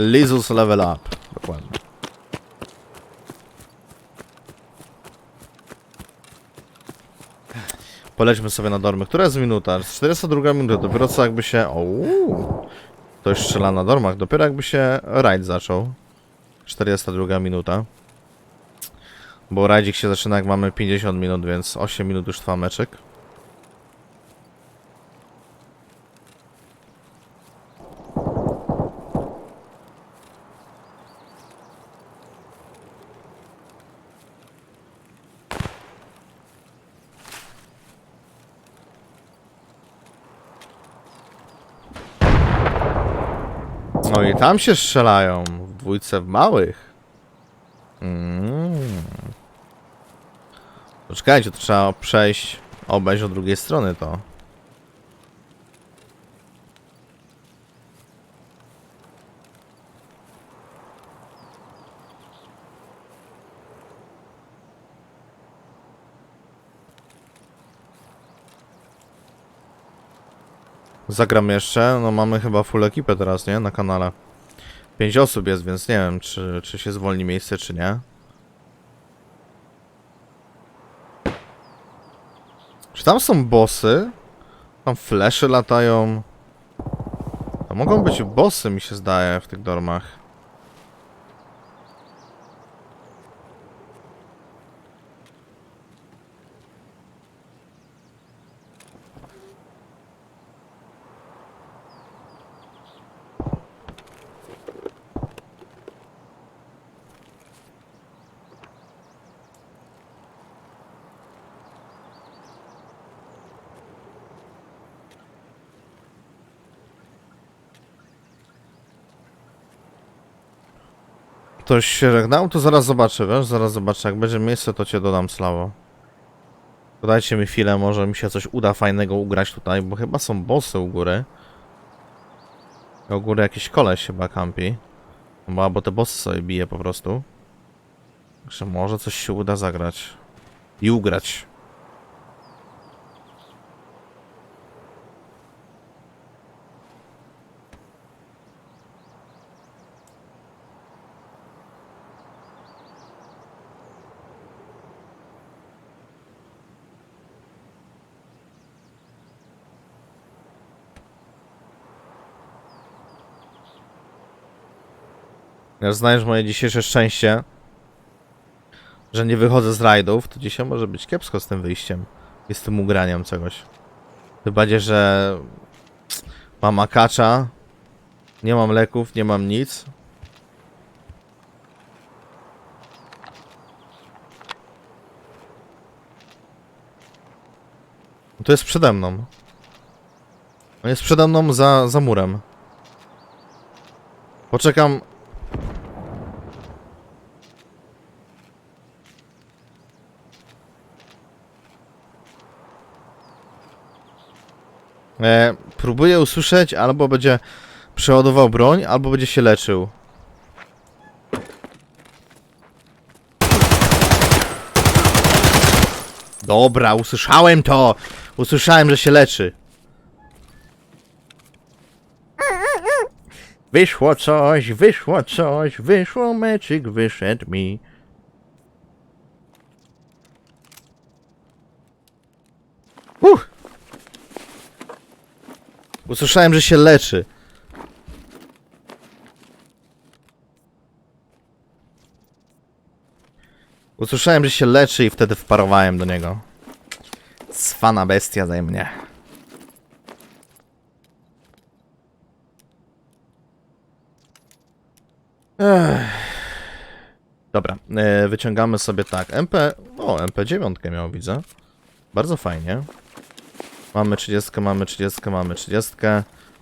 Lizus level up. Dokładnie. Polećmy sobie na dormy. Która jest minuta? 402 minuta. Dopiero co jakby się... Ouu. Ktoś strzela na dormach. Dopiero jakby się rajd zaczął. 402 minuta. Bo rajdzik się zaczyna jak mamy 50 minut, więc 8 minut już trwa meczek. No i tam się strzelają. W dwójce w małych. Mm. Poczekajcie, to trzeba przejść, obejść od drugiej strony to. Zagram jeszcze, no mamy chyba full ekipę teraz, nie? Na kanale. 5 osób jest, więc nie wiem, czy, czy się zwolni miejsce, czy nie. Czy tam są bossy? Tam flesze latają. To mogą być bossy, mi się zdaje, w tych dormach. Ktoś się żegnał? To zaraz zobaczę, wiesz? Zaraz zobaczę. Jak będzie miejsce, to cię dodam slawo. Dajcie mi chwilę, może mi się coś uda fajnego ugrać tutaj, bo chyba są bossy u góry. U góry jakiś koleś chyba kampi. Bo albo te bossy sobie bije po prostu. Także może coś się uda zagrać. I ugrać. Jak znajesz moje dzisiejsze szczęście, że nie wychodzę z rajdów, to dzisiaj może być kiepsko z tym wyjściem i z tym ugraniem czegoś. Chyba, że mam akacza, nie mam leków, nie mam nic. To jest przede mną. On jest przede mną za, za murem. Poczekam E, próbuję usłyszeć, albo będzie przeładował broń, albo będzie się leczył. Dobra, usłyszałem to! Usłyszałem, że się leczy. Wyszło coś, wyszło coś, wyszło meczyk, wyszedł mi. Usłyszałem, że się leczy. Usłyszałem, że się leczy i wtedy wparowałem do niego. Cwana bestia ze mnie. Ech. Dobra, e, wyciągamy sobie tak. MP. O, MP9 miał, widzę. Bardzo fajnie. Mamy 30, mamy 30, mamy 30.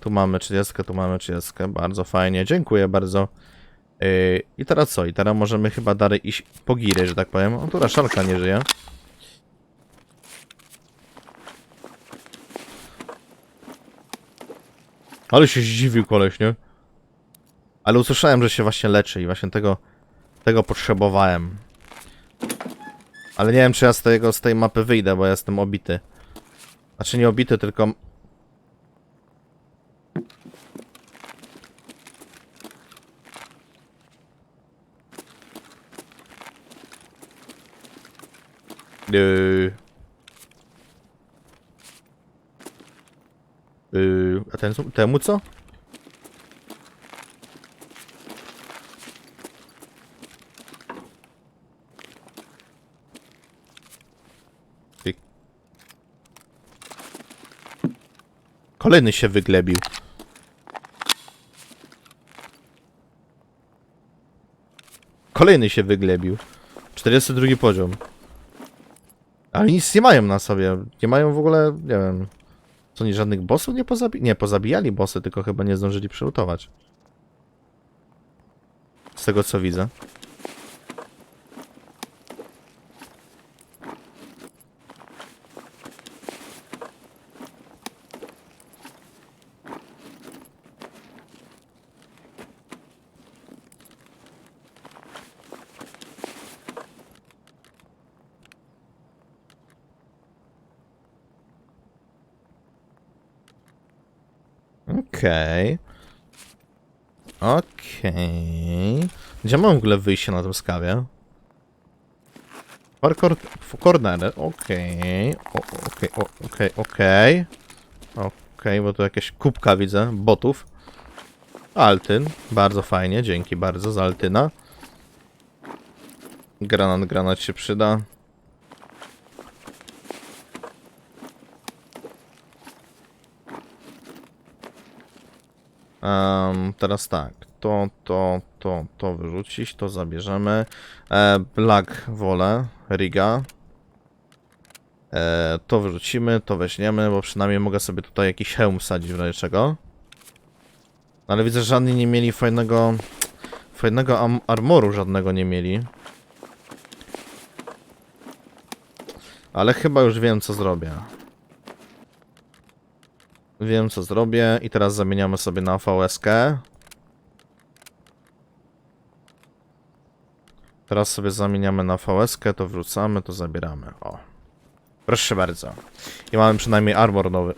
Tu mamy 30, tu mamy 30. Bardzo fajnie, dziękuję bardzo. Yy, I teraz co? I teraz możemy chyba dalej iść po giry, że tak powiem. O, tu raszalka nie żyje. Ale się zdziwił koleś, nie? Ale usłyszałem, że się właśnie leczy i właśnie tego, tego potrzebowałem. Ale nie wiem, czy ja z, tego, z tej mapy wyjdę, bo ja jestem obity. Znaczy nie obity, tylko... Yy. Yy, a ten, temu co? Kolejny się wyglebił. Kolejny się wyglebił. 42 poziom. Ale nic nie mają na sobie. Nie mają w ogóle, nie wiem. Co nie żadnych bossów nie pozabijali? Nie, pozabijali bossy, tylko chyba nie zdążyli przelutować. Z tego co widzę. Okej. Okej. Gdzie mam w ogóle wyjście na tym skawie? Parkour... Corner, okej. Okej, okej, okej. Okej, bo tu jakieś kubka widzę, botów. Altyn, bardzo fajnie, dzięki bardzo za Altyna. Granat, granat się przyda. Em, teraz tak, to, to, to, to wyrzucić, to zabierzemy. E, Black wolę, Riga. E, to wyrzucimy, to weźmiemy, bo przynajmniej mogę sobie tutaj jakiś hełm wsadzić w razie czego. Ale widzę, że żadni nie mieli fajnego, fajnego armoru, żadnego nie mieli. Ale chyba już wiem, co zrobię. Wiem co zrobię i teraz zamieniamy sobie na VSK. Teraz sobie zamieniamy na VSK, to wrzucamy, to zabieramy. O. Proszę bardzo. I mamy przynajmniej armor nowy.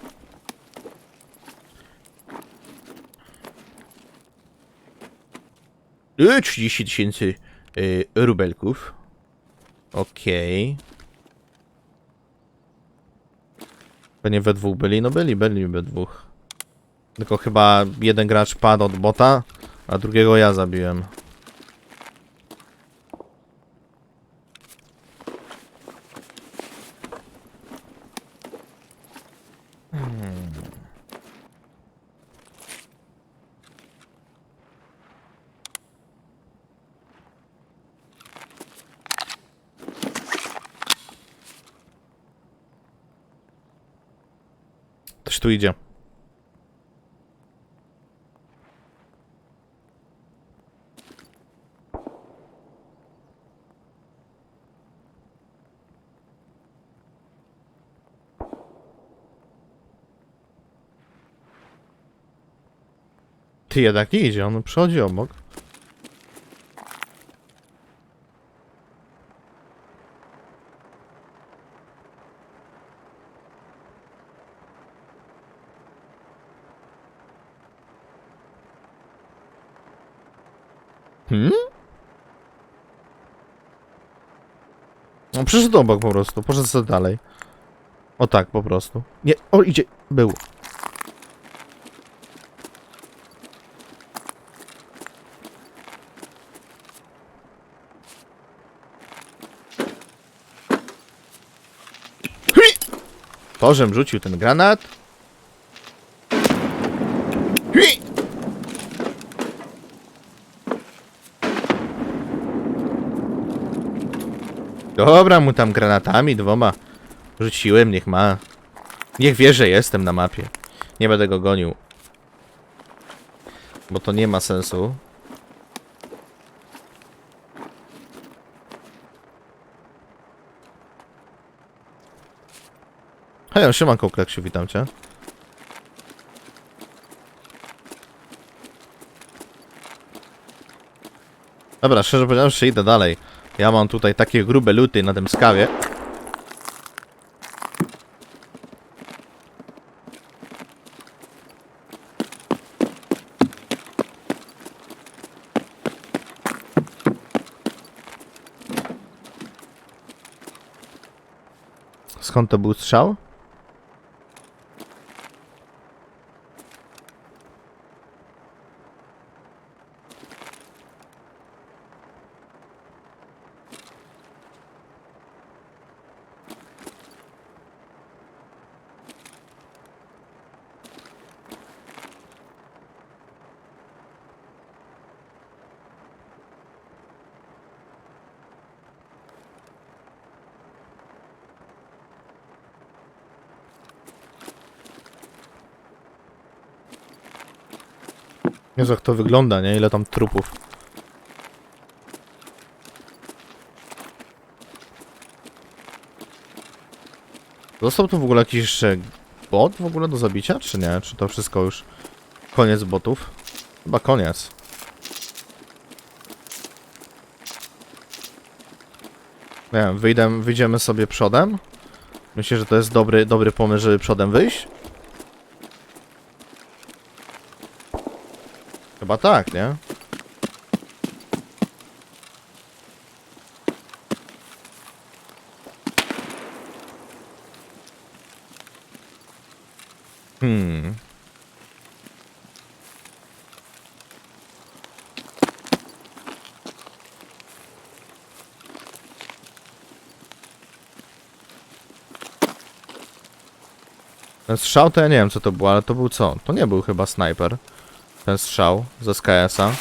Yy, 30 tysięcy yy, rubelków. Okej. Pewnie we dwóch byli? No byli, byli we dwóch. Tylko chyba jeden gracz padł od bota, a drugiego ja zabiłem. Hmm. Ktoś tu idzie. Ty jednak nie idzie, on przychodzi obok. Hmm? On przyszedł obok po prostu, poszedł sobie dalej. O tak, po prostu. Nie, o idzie, był. To, żem rzucił ten granat. Dobra, mu tam granatami dwoma rzuciłem, niech ma. Niech wie, że jestem na mapie. Nie będę go gonił. Bo to nie ma sensu. Hej, siemanko, Kleksiu, witam cię. Dobra, szczerze powiedziawszy, idę dalej. Ja mam tutaj takie grube luty na tym skawie. Skąd to był strzał? Jezu, jak to wygląda, nie? Ile tam trupów. Został tu w ogóle jakiś jeszcze bot w ogóle do zabicia, czy nie? Czy to wszystko już koniec botów? Chyba koniec. Nie wiem, wyjdę, wyjdziemy sobie przodem. Myślę, że to jest dobry, dobry pomysł, żeby przodem wyjść. Chyba tak, nie? Hmm. Strzał to ja nie wiem co to było, ale to był co? To nie był chyba snajper. Ten strzał ze SKS-a.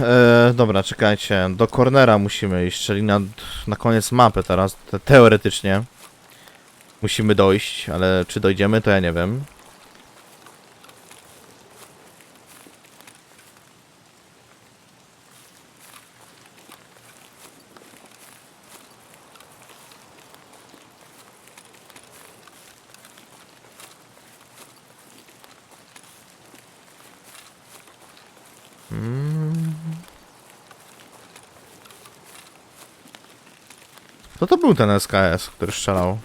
E, dobra, czekajcie. Do cornera musimy iść, czyli na, na koniec mapy teraz. Te, teoretycznie. Musimy dojść, ale czy dojdziemy, to ja nie wiem. Kto to był ten SKS, który strzelał?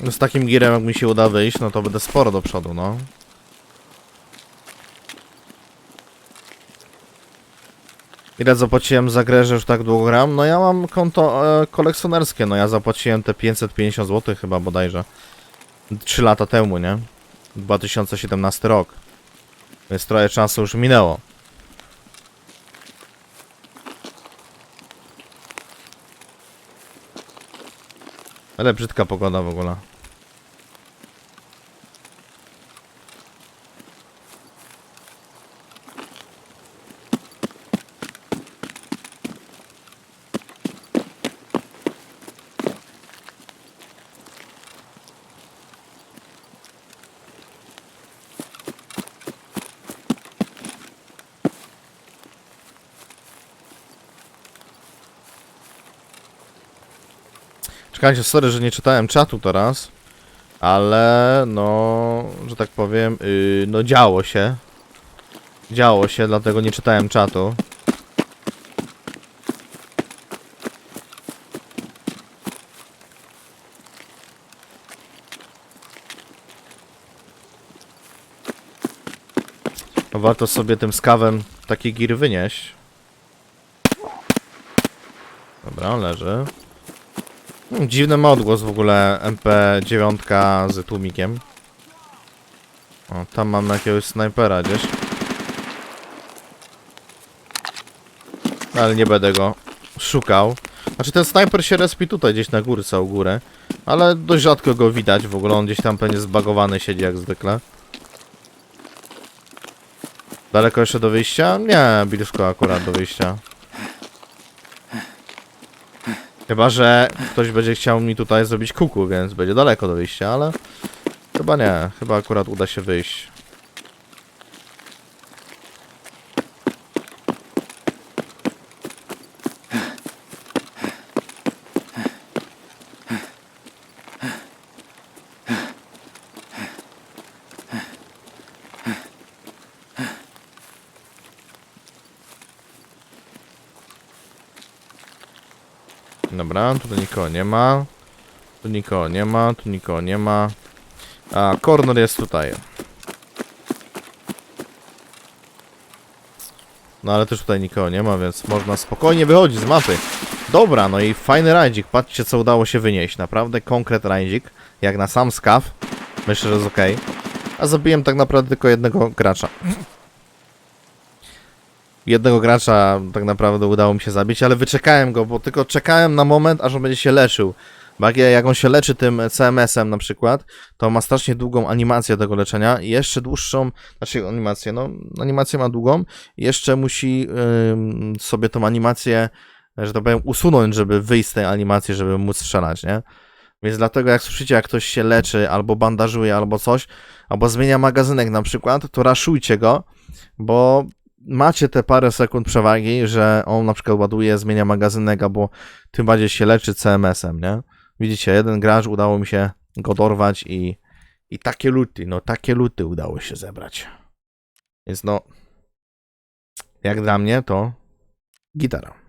No z takim girem jak mi się uda wyjść, no to będę sporo do przodu, no. Ile zapłaciłem za grę, że już tak długo gram? No ja mam konto e, kolekcjonerskie, no ja zapłaciłem te 550 zł chyba bodajże. 3 lata temu, nie? 2017 rok. Więc trochę czasu już minęło. Ale brzydka pogoda w ogóle. Czekajcie, sorry, że nie czytałem czatu teraz, ale no, że tak powiem, yy, no działo się. Działo się, dlatego nie czytałem czatu. No warto sobie tym skawem taki gir wynieść. Dobra, leży. Hmm, Dziwny ma odgłos w ogóle MP9 z tłumikiem. O, tam mam jakiegoś snajpera gdzieś. Ale nie będę go szukał. Znaczy ten snajper się respi tutaj gdzieś na górce u górę. Ale dość rzadko go widać w ogóle, on gdzieś tam pewnie zbagowany siedzi jak zwykle. Daleko jeszcze do wyjścia? Nie, blisko akurat do wyjścia. Chyba, że ktoś będzie chciał mi tutaj zrobić kuku, więc będzie daleko do wyjścia, ale chyba nie. Chyba akurat uda się wyjść. Dobra, tutaj nikogo nie ma. Tu nikogo nie ma, tu nikogo nie ma. A, corner jest tutaj. No ale też tutaj nikogo nie ma, więc można spokojnie wychodzić z mapy. Dobra, no i fajny rajdzik. Patrzcie co udało się wynieść. Naprawdę konkret rajdzik. Jak na sam skaw. Myślę, że jest ok. A zabiłem tak naprawdę tylko jednego gracza. Jednego gracza tak naprawdę udało mi się zabić, ale wyczekałem go, bo tylko czekałem na moment, aż on będzie się leczył. Bo jak, on się leczy tym CMS-em na przykład, to ma strasznie długą animację tego leczenia i jeszcze dłuższą, znaczy animację, no animację ma długą jeszcze musi ym, sobie tą animację, że tak powiem, usunąć, żeby wyjść z tej animacji, żeby móc strzelać, nie? Więc dlatego jak słyszycie, jak ktoś się leczy, albo bandażuje, albo coś, albo zmienia magazynek na przykład, to raszujcie go, bo macie te parę sekund przewagi, że on na przykład ładuje, zmienia magazynek, albo tym bardziej się leczy CMS-em, nie? Widzicie, jeden gracz udało mi się go dorwać i, i takie luty, no takie luty udało się zebrać. Więc no, jak dla mnie to gitara.